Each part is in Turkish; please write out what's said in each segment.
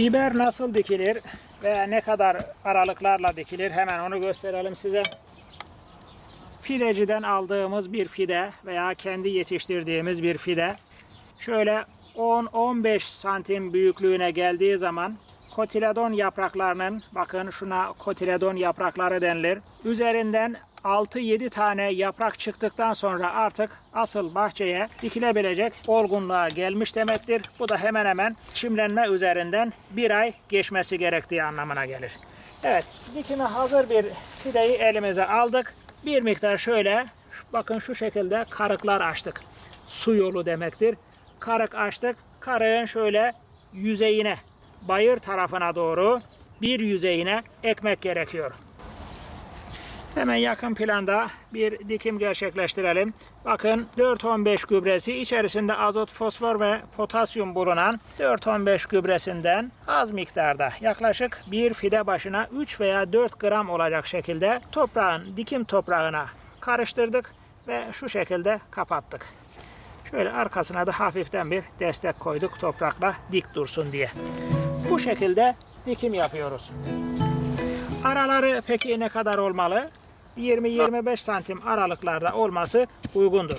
Biber nasıl dikilir ve ne kadar aralıklarla dikilir hemen onu gösterelim size. Fideciden aldığımız bir fide veya kendi yetiştirdiğimiz bir fide şöyle 10-15 santim büyüklüğüne geldiği zaman kotiledon yapraklarının bakın şuna kotiledon yaprakları denilir. Üzerinden 6-7 tane yaprak çıktıktan sonra artık asıl bahçeye dikilebilecek olgunluğa gelmiş demektir. Bu da hemen hemen çimlenme üzerinden bir ay geçmesi gerektiği anlamına gelir. Evet, dikime hazır bir fideyi elimize aldık. Bir miktar şöyle, bakın şu şekilde karıklar açtık. Su yolu demektir. Karık açtık. Karığın şöyle yüzeyine, bayır tarafına doğru bir yüzeyine ekmek gerekiyor. Hemen yakın planda bir dikim gerçekleştirelim. Bakın 4-15 gübresi içerisinde azot, fosfor ve potasyum bulunan 4-15 gübresinden az miktarda yaklaşık bir fide başına 3 veya 4 gram olacak şekilde toprağın dikim toprağına karıştırdık ve şu şekilde kapattık. Şöyle arkasına da hafiften bir destek koyduk toprakla dik dursun diye. Bu şekilde dikim yapıyoruz. Araları peki ne kadar olmalı? 20-25 santim aralıklarda olması uygundur.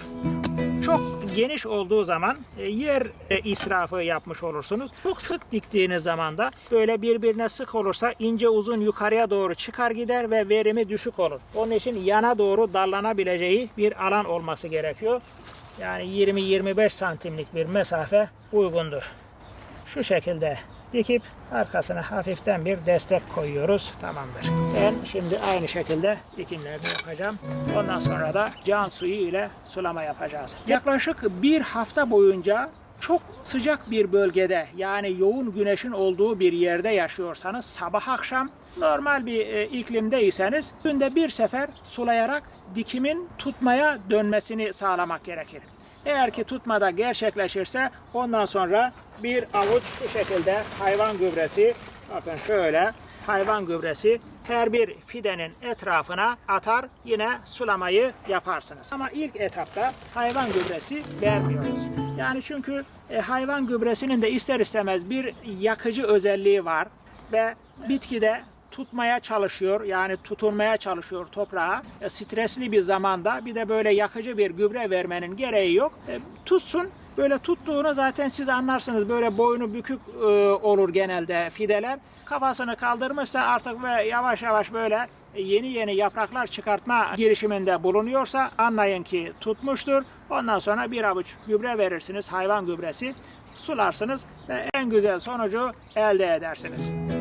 Çok geniş olduğu zaman e, yer e, israfı yapmış olursunuz. Çok sık diktiğiniz zaman da böyle birbirine sık olursa ince uzun yukarıya doğru çıkar gider ve verimi düşük olur. Onun için yana doğru dallanabileceği bir alan olması gerekiyor. Yani 20-25 santimlik bir mesafe uygundur. Şu şekilde dikip arkasına hafiften bir destek koyuyoruz. Tamamdır. Ben şimdi aynı şekilde dikimlerini yapacağım. Ondan sonra da can suyu ile sulama yapacağız. Yaklaşık bir hafta boyunca çok sıcak bir bölgede yani yoğun güneşin olduğu bir yerde yaşıyorsanız sabah akşam normal bir e, iklimdeyseniz günde bir sefer sulayarak dikimin tutmaya dönmesini sağlamak gerekir. Eğer ki tutmada gerçekleşirse ondan sonra bir avuç şu şekilde hayvan gübresi bakın şöyle hayvan gübresi her bir fidenin etrafına atar yine sulamayı yaparsınız. Ama ilk etapta hayvan gübresi vermiyoruz. Yani çünkü e, hayvan gübresinin de ister istemez bir yakıcı özelliği var ve bitkide tutmaya çalışıyor yani tutunmaya çalışıyor toprağa. E, stresli bir zamanda bir de böyle yakıcı bir gübre vermenin gereği yok. E, tutsun Böyle tuttuğunu zaten siz anlarsınız. Böyle boynu bükük e, olur genelde fideler. Kafasını kaldırmışsa artık ve yavaş yavaş böyle yeni yeni yapraklar çıkartma girişiminde bulunuyorsa anlayın ki tutmuştur. Ondan sonra bir avuç gübre verirsiniz hayvan gübresi. Sularsınız ve en güzel sonucu elde edersiniz.